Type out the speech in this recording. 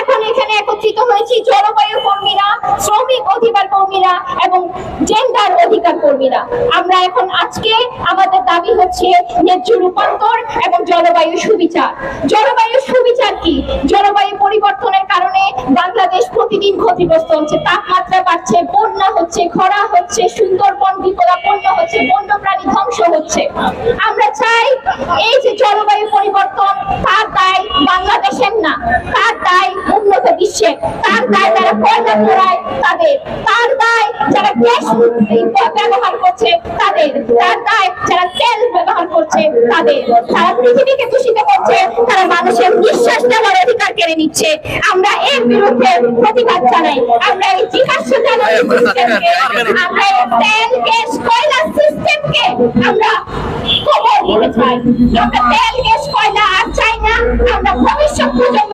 এখন এখানে আজকে দাবি রূপান্তর সুবিচার। জলবায়ু সুবিচার কি? জলবায়ু পরিবর্তনের কারণে বাংলাদেশ প্রতিদিন ক্ষতিগ্রস্ত হচ্ছে, তাপমাত্রা বাড়ছে, বন্যা হচ্ছে, খরা হচ্ছে, সুন্দরবন বিপদাপন্ন হচ্ছে, বন্যপ্রাণী ধ্বংস হচ্ছে। আমরা চাই এই যে জলবায়ু পরিবর্তন, তার দায় বাংলাদেশের না। বিশ্বে তার দায় যারা কয়লা পোড়ায় তাদের। তার দায় যারা গ্যাস ব্যবহার করছে তাদের। তার দায় যারা তেল ব্যবহার করছে তাদের। তারা পৃথিবীকে দূষিত করছে তারা মানুষের নিঃশ্বাস নেওয়ার অধিকার কেড়ে নিচ্ছে। আমরা এর বিরুদ্ধে প্রতিবাদ জানাই। আমরা এই জিজ্ঞাসা জানাই আমরা এই তেল গ্যাস কয়লা সিস্টেমকে আমরা খবর দিতে চাই। আমরা তেল গ্যাস কয়লা আর চাই না। আমরা ভবিষ্যৎ প্রজন্ম